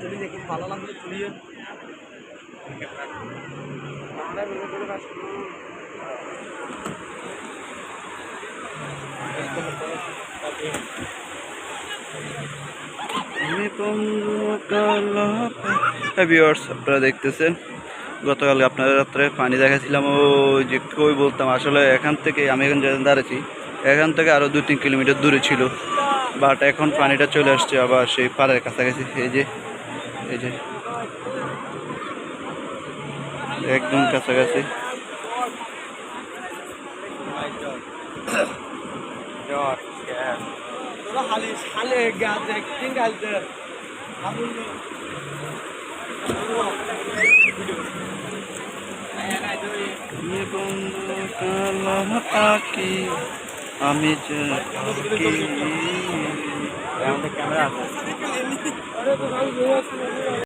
তুলি দেখি ভালো আপনারা দেখতেছেন গতকাল আপনাদের রাত্রে পানি দেখাছিলাম ওই যে কই বলতাম, আসলে এখান থেকে আমি এখন দাঁড়াচ্ছি এখান থেকে আরও দু তিন কিলোমিটার দূরে ছিল। বাট এখন পানিটা চলে আসছে আবার সেই পাড়ের কাছাকাছি। এই যে এই যে। একদম কাছাকাছি। আমি ক্যামেরা